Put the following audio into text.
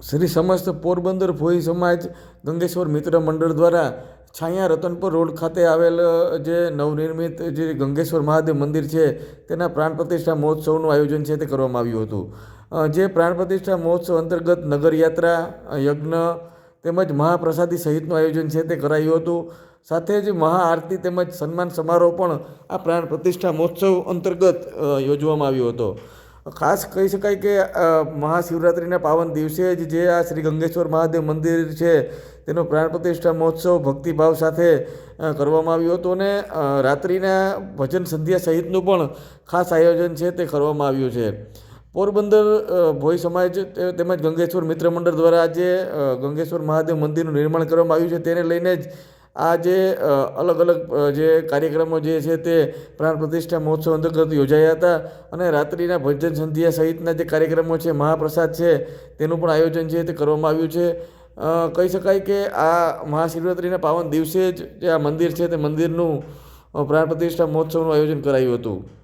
શ્રી સમસ્ત પોરબંદર ભોઈ સમાજ ગંગેશ્વર મિત્ર મંડળ દ્વારા છાયા રતનપુર રોડ ખાતે આવેલ જે નવનિર્મિત જે ગંગેશ્વર મહાદેવ મંદિર છે, તેના પ્રાણ પ્રતિષ્ઠા મહોત્સવનું આયોજન છે તે કરવામાં આવ્યું હતું. જે પ્રાણ પ્રતિષ્ઠા મહોત્સવ અંતર્ગત નગરયાત્રા યજ્ઞ તેમજ મહાપ્રસાદી સહિતનું આયોજન છે તે કરાયું હતું. સાથે જ મહાઆરતી તેમજ સન્માન સમારોહ પણ આ પ્રાણ પ્રતિષ્ઠા મહોત્સવ અંતર્ગત યોજવામાં આવ્યો હતો. ખાસ કહી શકાય કે મહાશિવરાત્રિના પાવન દિવસે જ જે આ શ્રી ગંગેશ્વર મહાદેવ મંદિર છે, તેનો પ્રાણ પ્રતિષ્ઠા મહોત્સવ ભક્તિભાવ સાથે કરવામાં આવ્યો હતો અને રાત્રિના ભજન સંધ્યા સહિતનું પણ ખાસ આયોજન છે તે કરવામાં આવ્યું છે. પોરબંદર ભોઈ સમાજ તેમજ ગંગેશ્વર મિત્ર મંડળ દ્વારા આજે ગંગેશ્વર મહાદેવ મંદિરનું નિર્માણ કરવામાં આવ્યું છે. તેને લઈને જ આ જે અલગ અલગ જે કાર્યક્રમો જે છે તે પ્રાણ પ્રતિષ્ઠા મહોત્સવ અંતર્ગત યોજાયા હતા અને રાત્રિના ભજન સંધ્યા સહિતના જે કાર્યક્રમો છે, મહાપ્રસાદ છે, તેનું પણ આયોજન છે તે કરવામાં આવ્યું છે. કહી શકાય કે આ મહાશિવરાત્રિના પાવન દિવસે જ જે આ મંદિર છે તે મંદિરનું પ્રાણ પ્રતિષ્ઠા મહોત્સવનું આયોજન કરાયું હતું.